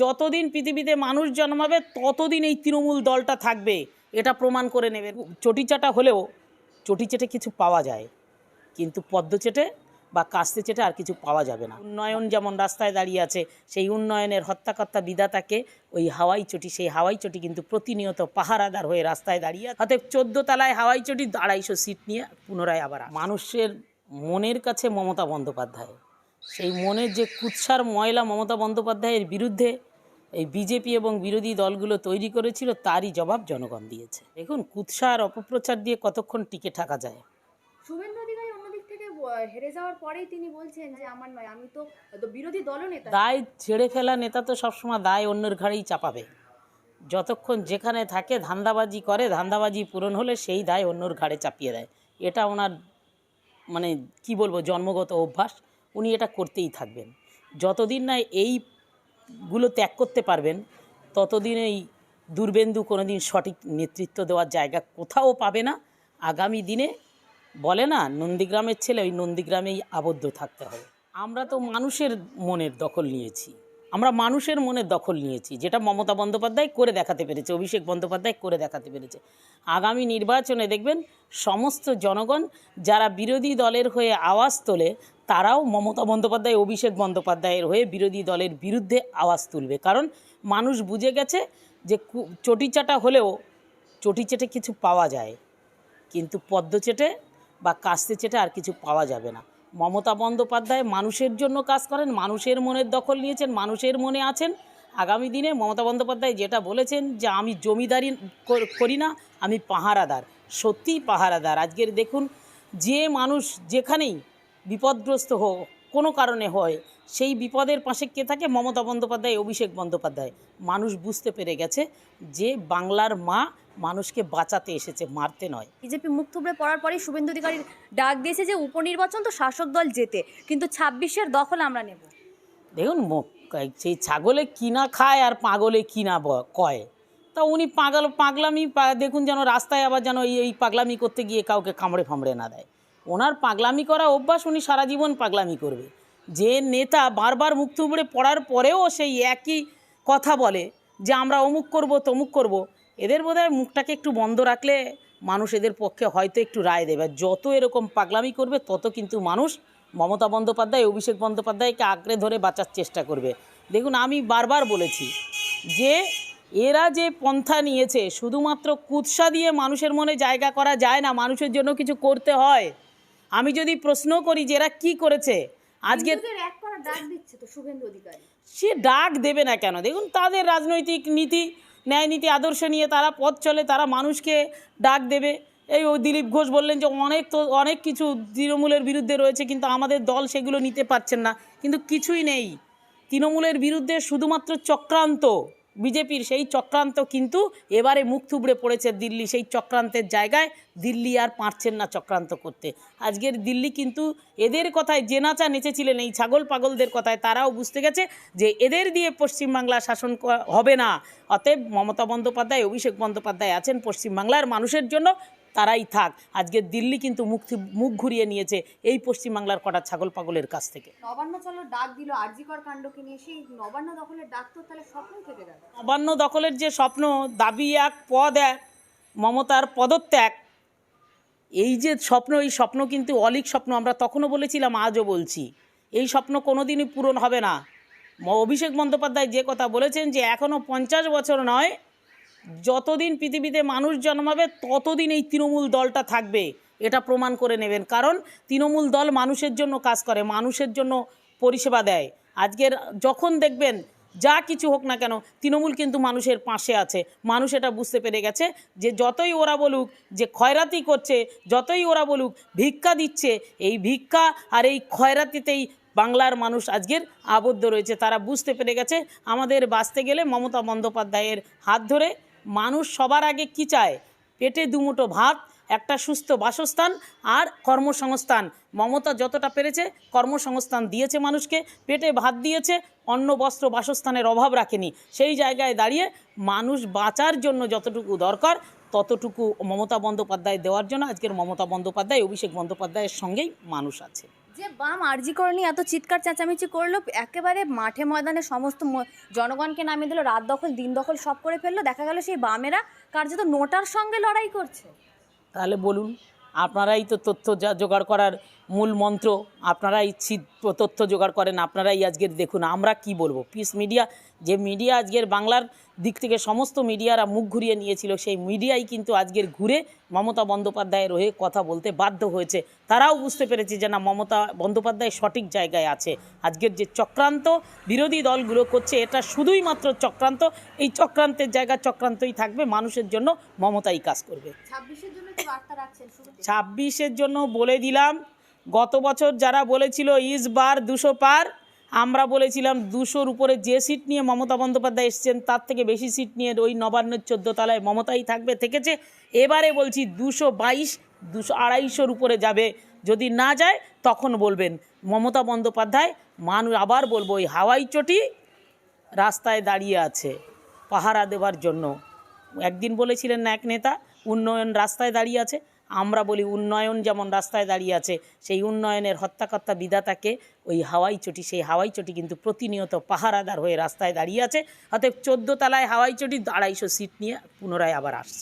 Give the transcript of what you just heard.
যতদিন পৃথিবীতে মানুষ জন্মাবে, ততদিন এই তৃণমূল দলটা থাকবে। এটা প্রমাণ করে নেবে। চটিচাটা হলেও চটি চেটে কিছু পাওয়া যায়, কিন্তু পদ্ম চেটে বা কাস্তে চেটে আর কিছু পাওয়া যাবে না। উন্নয়ন যেমন রাস্তায় দাঁড়িয়ে আছে, সেই উন্নয়নের হত্যাকর্তা বিধাতাকে ওই হাওয়াই চটি, সেই হাওয়াই চটি কিন্তু প্রতিনিয়ত পাহারাদার হয়ে রাস্তায় দাঁড়িয়ে আছে। অতএব চোদ্দ তলায় হাওয়াই চটি, আড়াইশো সিট নিয়ে পুনরায় আবার মানুষের মনের কাছে মমতা বন্দ্যোপাধ্যায় সেই মনের যে কুৎসার ময়লা মমতা বন্দ্যোপাধ্যায়ের বিরুদ্ধে এই বিজেপি এবং বিরোধী দলগুলো তৈরি করেছিল তারই জবাব জনগণ দিয়েছে। দেখুন কুৎসার অপপ্রচার দিয়ে কতক্ষণ টিকে থাকা যায়? শুভেন্দু অধিকারী অন্যদিক থেকে আহ, হেরে যাওয়ার পরেই তিনি বলছেন যে আমার নয় আমি তো তো বিরোধী দলনেতা দায় ছেড়ে ফেলা নেতা তো সবসময় দায় অন্যের ঘাড়েই চাপাবে। যতক্ষণ যেখানে থাকে ধান্দাবাজি করে ধান্দাবাজি পূরণ হলে সেই দায় অন্যর ঘাড়ে চাপিয়ে দেয়। এটা ওনার মানে কি বলব জন্মগত অভ্যাস। উনি এটা করতেই থাকবেন। যতদিন না এইগুলো ত্যাগ করতে পারবেন ততদিন এই দুর্বেন্দু কোনো দিন সঠিক নেতৃত্ব দেওয়ার জায়গা কোথাও পাবে না। আগামী দিনে বলে না, নন্দীগ্রামের ছেলে ওই নন্দীগ্রামেই আবদ্ধ থাকতে হবে। আমরা তো মানুষের মনের দখল নিয়েছি। আমরা মানুষের মনের দখল নিয়েছি, যেটা মমতা বন্দ্যোপাধ্যায় করে দেখাতে পেরেছে, অভিষেক বন্দ্যোপাধ্যায় করে দেখাতে পেরেছে। আগামী নির্বাচনে দেখবেন সমস্ত জনগণ যারা বিরোধী দলের হয়ে আওয়াজ তোলে, তারাও মমতা বন্দ্যোপাধ্যায়, অভিষেক বন্দ্যোপাধ্যায়ের হয়ে বিরোধী দলের বিরুদ্ধে আওয়াজ তুলবে। কারণ মানুষ বুঝে গেছে যে চটিচাটা হলেও চটি চেটে কিছু পাওয়া যায়, কিন্তু পদ্ম চেটে বা কাস্তে চেটে আর কিছু পাওয়া যাবে না। মমতা বন্দ্যোপাধ্যায় মানুষের জন্য কাজ করেন, মানুষের মনের দখল নিয়েছেন, মানুষের মনে আছেন। আগামী দিনে মমতা বন্দ্যোপাধ্যায় যেটা বলেছেন যে, আমি জমিদারি করি না, আমি পাহারাদার। সত্যিই পাহারাদার। আজকের দেখুন, যে মানুষ যেখানেই বিপদগ্রস্ত হোক, কোনো কারণে হয়, সেই বিপদের পাশে কে থাকে? মমতা বন্দ্যোপাধ্যায়, অভিষেক বন্দ্যোপাধ্যায়। মানুষ বুঝতে পেরে গেছে যে, বাংলার মা মানুষকে বাঁচাতে এসেছে মারতে নয়। বিজেপি মুখ থুবড়ে পড়ার পরেই শুভেন্দু অধিকারীর ডাক দিয়েছে যে উপনির্বাচন তো শাসক দল জেতে কিন্তু ছাব্বিশের দখল আমরা নেব। দেখুন সেই ছাগলে কিনা খায় আর পাগলে কিনা কয়? তা উনি পাগল পাগলামি দেখুন যেন রাস্তায় আবার যেন এই এই পাগলামি করতে গিয়ে কাউকে কামড়ে ফামড়ে না দেয়। ওনার পাগলামি করা অভ্যাস উনি সারা জীবন পাগলামি করবে। যে নেতা বারবার মুখ থুবড়ে পড়ার পরেও সেই একই কথা বলে যে আমরা অমুক করব তমুক করব। এদের বোধহয় মুখটাকে একটু বন্ধ রাখলে মানুষ এদের পক্ষে হয়তো একটু রায় দেবে। যত এরকম পাগলামি করবে তত কিন্তু মানুষ মমতা বন্দ্যোপাধ্যায় অভিষেক বন্দ্যোপাধ্যায়কে আঁকড়ে ধরে বাঁচার চেষ্টা করবে। দেখুন আমি বারবার বলেছি যে এরা যে পন্থা নিয়েছে শুধুমাত্র কুৎসা দিয়ে মানুষের মনে জায়গা করা যায় না মানুষের জন্য কিছু করতে হয়। আমি যদি প্রশ্ন করি যে এরা কী করেছে আজকে সে ডাক দেবে না কেন? দেখুন তাদের রাজনৈতিক নীতি ন্যায় নীতি আদর্শ নিয়ে তারা পথ চলে, তারা মানুষকে ডাক দেবে। এই ও দিলীপ ঘোষ বললেন যে, অনেক তো, অনেক কিছু তৃণমূলের বিরুদ্ধে রয়েছে, কিন্তু আমাদের দল সেগুলো নিতে পারছেন না। কিন্তু কিছুই নেই। তৃণমূলের বিরুদ্ধে শুধুমাত্র চক্রান্ত। বিজেপির সেই চক্রান্ত কিন্তু এবারে মুখ থুবড়ে পড়েছে দিল্লি, সেই চক্রান্তের জায়গায় দিল্লি আর পারছেন না চক্রান্ত করতে। আজকের দিল্লি কিন্তু এদের কথায় যে নাচা নেচেছিলেন, এই ছাগল পাগলদের কথায় তারাও বুঝতে গেছে যে এদের দিয়ে পশ্চিমবাংলা শাসন হবে না। অতএব মমতা বন্দ্যোপাধ্যায়, অভিষেক বন্দ্যোপাধ্যায় আছেন পশ্চিমবাংলার মানুষের জন্য তারাই থাক। আজকে দিল্লি কিন্তু মুখ মুখ ঘুরিয়ে নিয়েছে এই পশ্চিমবাংলার কটা ছাগল পাগলের কাছ থেকে। নবান্ন চলো ডাক দিল আরজিকর কাণ্ডকে নিয়ে। সেই নবান্ন দখলের ডাক তো তাহলে স্বপ্নই থেকে গেল। নবান্ন দখলের যে স্বপ্ন দাবি এক পদ এক মমতার পদত্যাগ এই যে স্বপ্ন এই স্বপ্ন কিন্তু অলিক স্বপ্ন। আমরা তখনও বলেছিলাম আজও বলছি এই স্বপ্ন কোনোদিনই পূরণ হবে না। অভিষেক বন্দ্যোপাধ্যায় যে কথা বলেছেন যে এখনও পঞ্চাশ বছর নয় যতদিন পৃথিবীতে মানুষ জন্মাবে, ততদিন এই তৃণমূল দলটা থাকবে। এটা প্রমাণ করে নেবেন। কারণ তৃণমূল দল মানুষের জন্য কাজ করে, মানুষের জন্য পরিষেবা দেয়। আজকের যখন দেখবেন, যা কিছু হোক না কেন, তৃণমূল কিন্তু মানুষের পাশে আছে। মানুষ এটা বুঝতে পেরে গেছে যে যতই ওরা বলুক যে খয়রাতি করছে, যতই ওরা বলুক ভিক্ষা দিচ্ছে, এই ভিক্ষা আর এই খয়রাতিতেই বাংলার মানুষ আজকের আবদ্ধ রয়েছে। তারা বুঝতে পেরে গেছে। আমাদের বাঁচতে গেলে মমতা বন্দ্যোপাধ্যায়ের হাত ধরে মানুষ সবার আগে কি চায়? পেটে দুমুঠো ভাত, একটা সুস্থ বাসস্থান আর কর্মসংস্থান। মমতা যতটা পেরেছে, কর্মসংস্থান দিয়েছে মানুষকে, পেটে ভাত দিয়েছে, অন্ন, বস্ত্র, বাসস্থানের অভাব রাখেনি। সেই জায়গায় দাঁড়িয়ে মানুষ বাঁচার জন্য যতটুকু দরকার, ততটুকু মমতা বন্দ্যোপাধ্যায় দেওয়ার জন্য। আজকের মমতা বন্দ্যোপাধ্যায়, অভিষেক বন্দ্যোপাধ্যায়ের সঙ্গেই মানুষ আছে। যে বাম আরজি করেনি এত চিৎকার চেঁচামেচি করল, একেবারে মাঠে ময়দানে সমস্ত জনগণকে নামিয়ে দিল, রাত দখল, দিন দখল সব করে ফেলল, দেখা গেল সেই বামেরা কার্যত নোটার সঙ্গে লড়াই করছে। তাহলে বলুন আপনারাই তো তথ্য জোগাড় করার মূল মন্ত্র। আপনারাই তথ্য জোগাড় করেন, আপনারাই আজকের দেখুন, আমরা কি বলব? পিস মিডিয়া যে মিডিয়া আজকের বাংলার দিক থেকে সমস্ত মিডিয়ারা মুখ ঘুরিয়ে নিয়েছিল, সেই মিডিয়াই কিন্তু আজকের ঘুরে মমতা বন্দ্যোপাধ্যায়ের হয়ে কথা বলতে বাধ্য হয়েছে। তারাও বুঝতে পেরেছে যে না, মমতা বন্দ্যোপাধ্যায় সঠিক জায়গায় আছে। আজকের যে চক্রান্ত বিরোধী দলগুলো করছে, এটা শুধুই মাত্র চক্রান্ত। এই চক্রান্তের জায়গা চক্রান্তই থাকবে, মানুষের জন্য মমতাই কাজ করবে। ছাব্বিশের জন্য ছাব্বিশের জন্য বলে দিলাম, গত বছর যারা বলেছিল ইস বার দুশো পার, আমরা বলেছিলাম দুশোর উপরে যে সিট নিয়ে মমতা বন্দ্যোপাধ্যায় এসছেন, তার থেকে বেশি সিট নিয়ে ওই নবান্নের চোদ্দ তলায় মমতাই থাকবে, থেকেছে। এবারে বলছি দুশো বাইশ, দুশো আড়াইশোর উপরে যাবে। যদি না যায়, তখন বলবেন মমতা বন্দ্যোপাধ্যায় মানুষ আবার বলব, ওই হাওয়াই চটি রাস্তায় দাঁড়িয়ে আছে, পাহারা দেওয়ার জন্য। একদিন বলেছিলেন এক নেতা উন্নয়ন রাস্তায় দাঁড়িয়ে আছে। আমরা বলি উন্নয়ন যেমন রাস্তায় দাঁড়িয়ে আছে, সেই উন্নয়নের হত্যাকর্তা বিধাতাকে ওই হাওয়াই চটি, সেই হাওয়াই চটি কিন্তু প্রতিনিয়ত পাহারাদার হয়ে রাস্তায় দাঁড়িয়ে আছে। অতএব চোদ্দ তলায় হাওয়াই চটি, আড়াইশো সিট নিয়ে পুনরায় আবার আসছে।